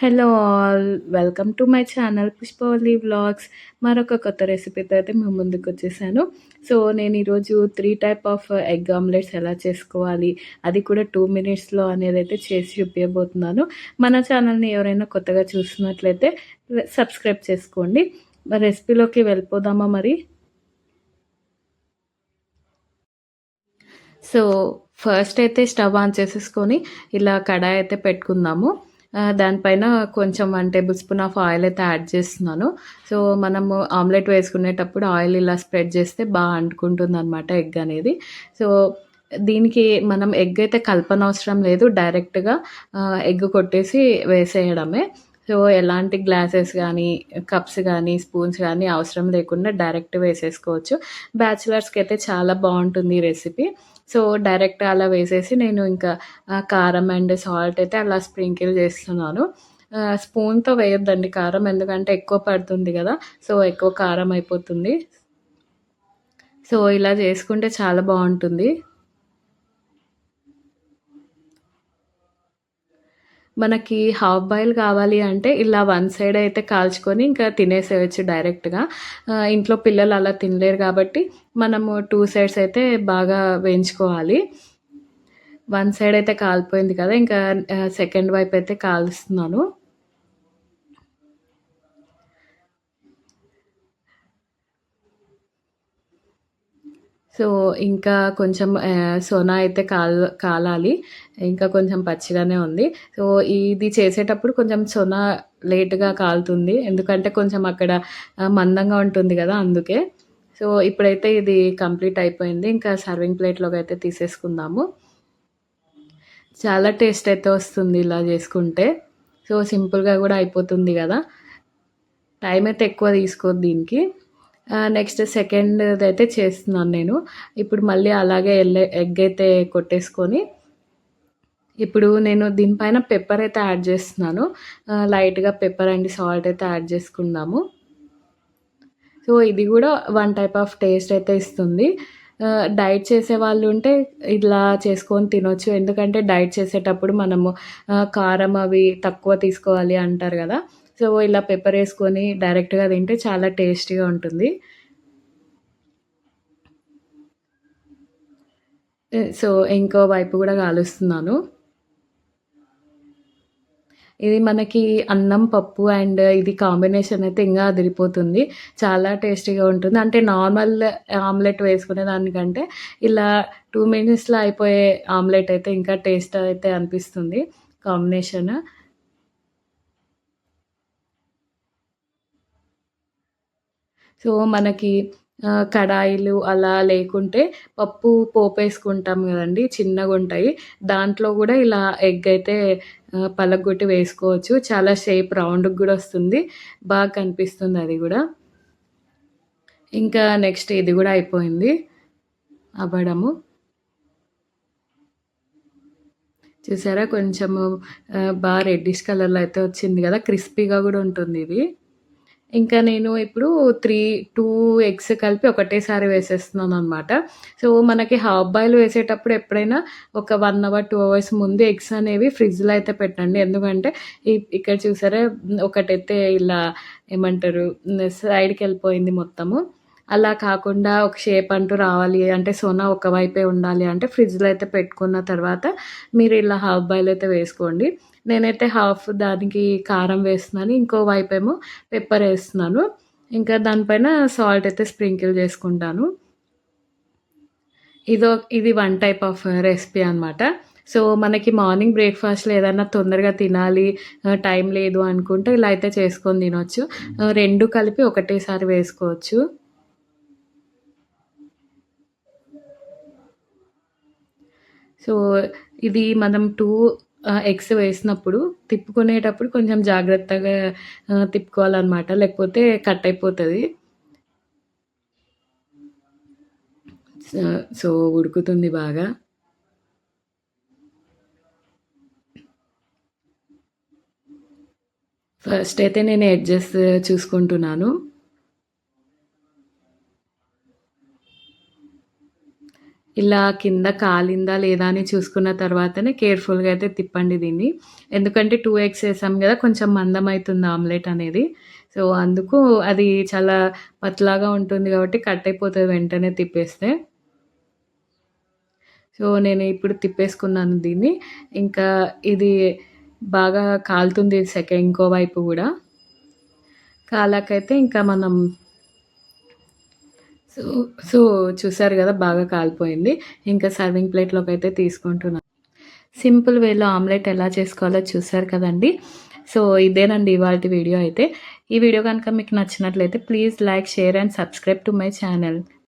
Hello all welcome to my channel Pushpavalli vlogs మరొక కొత్త రెసిపీతో అయితే మేము ముందుకు వచ్చేసాను. సో నేను ఈరోజు three type of egg omelettes ఎలా చేసుకోవాలి అది కూడా టూ మినిట్స్లో అనేది అయితే చేసి చూపించబోతున్నాను మన ఛానల్ని ఎవరైనా కొత్తగా చూస్తున్నట్లయితే సబ్స్క్రైబ్ చేసుకోండి. రెసిపీలోకి వెళ్ళిపోదామా మరి? సో ఫస్ట్ అయితే స్టవ్ ఆన్ చేసేసుకొని ఇలా కడాయి అయితే పెట్టుకుందాము. దానిపైన కొంచెం one tablespoon of oil అయితే యాడ్ చేస్తున్నాను. సో మనము ఆమ్లెట్ వేసుకునేటప్పుడు ఆయిల్ ఇలా స్ప్రెడ్ చేస్తే బాగా అంటుకుంటుంది అనమాట ఎగ్ అనేది. సో దీనికి మనం ఎగ్ అయితే కలపనవసరం లేదు డైరెక్ట్గా ఎగ్ కొట్టేసి వేసేయడమే. సో ఎలాంటి గ్లాసెస్ కానీ కప్స్ కానీ స్పూన్స్ కానీ అవసరం లేకుండా డైరెక్ట్ వేసేసుకోవచ్చు. బ్యాచిలర్స్కి అయితే చాలా బాగుంటుంది ఈ రెసిపీ. సో డైరెక్ట్ అలా వేసేసి నేను ఇంకా కారం అండ్ సాల్ట్ అయితే అలా స్ప్రింకిల్ చేస్తున్నాను. స్పూన్తో వేయొద్దండి కారం ఎందుకంటే ఎక్కువ పడుతుంది కదా సో ఎక్కువ కారం అయిపోతుంది. సో ఇలా చేసుకుంటే చాలా బాగుంటుంది. మనకి హాఫ్ బాయిల్ కావాలి అంటే ఇలా వన్ సైడ్ అయితే కాల్చుకొని ఇంకా తినేసేయచ్చు డైరెక్ట్గా ఇంట్లో పిల్లలు అలా తినలేరు కాబట్టి మనము టూ సైడ్స్ అయితే బాగా వేయించుకోవాలి. వన్ సైడ్ అయితే కాలిపోయింది కదా ఇంకా సెకండ్ వైపు అయితే కాలుస్తున్నాను. సో ఇంకా కొంచెం సోనా అయితే కాల్ కాలాలి. ఇంకా కొంచెం పచ్చిగానే ఉంది. సో ఇది చేసేటప్పుడు కొంచెం సోనా లేట్గా కాలుతుంది. ఎందుకంటే కొంచెం అక్కడ మందంగా ఉంటుంది కదా అందుకే. సో ఇప్పుడైతే ఇది కంప్లీట్ అయిపోయింది. ఇంకా సర్వింగ్ ప్లేట్లోకి అయితే తీసేసుకుందాము. చాలా టేస్ట్ అయితే వస్తుంది ఇలా చేసుకుంటే. సో సింపుల్గా కూడా అయిపోతుంది కదా. టైం అయితే ఎక్కువ తీసుకోదు దీనికి. నెక్స్ట్ సెకండ్ అయితే చేస్తున్నాను నేను. ఇప్పుడు మళ్ళీ అలాగే ఎల్ ఎగ్ అయితే కొట్టేసుకొని ఇప్పుడు నేను దీనిపైన పెప్పర్ అయితే యాడ్ చేస్తున్నాను. లైట్గా పెప్పర్ అండ్ సాల్ట్ అయితే యాడ్ చేసుకుందాము. సో ఇది కూడా వన్ టైప్ ఆఫ్ టేస్ట్ అయితే ఇస్తుంది. డైట్ చేసే వాళ్ళు ఉంటే ఇలా చేసుకొని తినొచ్చు. ఎందుకంటే డైట్ చేసేటప్పుడు మనము కారం అవి తక్కువ తీసుకోవాలి అంటారు కదా. సో ఇలా పెప్పర్ వేసుకొని డైరెక్ట్గా తింటే చాలా టేస్టీగా ఉంటుంది. సో ఇంకో వైపు కూడా కాలుస్తున్నాను. ఇది మనకి అన్నం పప్పు అండ్ ఇది కాంబినేషన్ అయితే ఇంకా అదిరిపోతుంది. చాలా టేస్టీగా ఉంటుంది. అంటే నార్మల్ ఆమ్లెట్ వేసుకునే దానికంటే ఇలా టూ మినిట్స్లో అయిపోయే ఆమ్లెట్ అయితే ఇంకా టేస్ట్ అయితే అనిపిస్తుంది. కాంబినేషన్ సో మనకి కడాయిలు అలా లేకుంటే పప్పు పోపేసుకుంటాం కదండి చిన్నగా ఉంటాయి. దాంట్లో కూడా ఇలా ఎగ్ అయితే పలగొట్టి వేసుకోవచ్చు. చాలా షేప్ రౌండ్కి కూడా వస్తుంది. బాగా కనిపిస్తుంది అది కూడా. ఇంకా నెక్స్ట్ ఇది కూడా అయిపోయింది. అవ్వడము. చూసారా? కొంచెము బాగా రెడ్డిష్ కలర్లో అయితే వచ్చింది కదా క్రిస్పీగా కూడా ఉంటుంది ఇది. ఇంకా నేను ఇప్పుడు త్రీ టూ ఎగ్స్ కలిపి ఒకటేసారి వేసేస్తున్నాను అనమాట సో మనకి హాఫ్ బాయిల్ వేసేటప్పుడు ఎప్పుడైనా ఒక వన్ అవర్ టూ అవర్స్ ముందు ఎగ్స్ అనేవి ఫ్రిడ్జ్లో అయితే పెట్టండి. ఎందుకంటే ఇక్కడ చూసారా ఒకటైతే ఇలా ఏమంటారు సైడ్కి వెళ్ళిపోయింది మొత్తము. అలా కాకుండా ఒక షేప్ అంటూ రావాలి. అంటే సోనా ఒకవైపే ఉండాలి అంటే ఫ్రిడ్జ్లో అయితే పెట్టుకున్న తర్వాత మీరు ఇలా హాఫ్ బాయిల్ అయితే వేసుకోండి. నేనైతే హాఫ్ దానికి కారం వేస్తున్నాను. ఇంకో వైపు ఏమో పెప్పర్ వేస్తున్నాను. ఇంకా దానిపైన సాల్ట్ అయితే స్ప్రింకిల్ చేసుకుంటాను. ఇదో ఇది వన్ టైప్ ఆఫ్ రెసిపీ అనమాట సో మనకి మార్నింగ్ బ్రేక్ఫాస్ట్లో ఏదైనా తొందరగా తినాలి టైం లేదు అనుకుంటే ఇలా అయితే చేసుకొని తినొచ్చు. రెండు కలిపి ఒకటేసారి వేసుకోవచ్చు. సో ఇది మనం టూ ఎగ్స్ వేసినప్పుడు తిప్పుకునేటప్పుడు కొంచెం జాగ్రత్తగా తిప్పుకోవాలన్నమాట. లేకపోతే కట్ అయిపోతుంది. సో ఉడుకుతుంది బాగా. ఫస్ట్ అయితే నేను ఎడ్జెస్ చూసుకుంటున్నాను. ఇలా కింద కాలిందా లేదా అని చూసుకున్న తర్వాతనే కేర్‌ఫుల్‌గా అయితే తిప్పండి దీన్ని. ఎందుకంటే టూ ఎగ్స్ వేసాం కదా కొంచెం మందమైతుంది ఆమ్లెట్ అనేది. సో, అందుకు అది చాలా పతలాగా ఉంటుంది కాబట్టి కట్ అయిపోతుంది వెంటనే తిప్పేస్తే. సో, నేను ఇప్పుడు తిప్పేసుకున్నాను దీన్ని. ఇంకా ఇది బాగా కాలుతుంది సెకండ్ ఇంకో వైపు కూడా కాలాకైతే ఇంకా మనం సో, సో చూసారు కదా బాగా కాలిపోయింది. ఇంకా సర్వింగ్ ప్లేట్లోకి అయితే తీసుకుంటున్నాను. సింపుల్ వేలో ఆమ్లెట్ ఎలా చేసుకోవాలో చూసారు కదండీ! సో, ఇదేనండి ఇవాళ వీడియో అయితే. ఈ వీడియో కనుక మీకు నచ్చినట్లయితే please like, share and subscribe to my channel.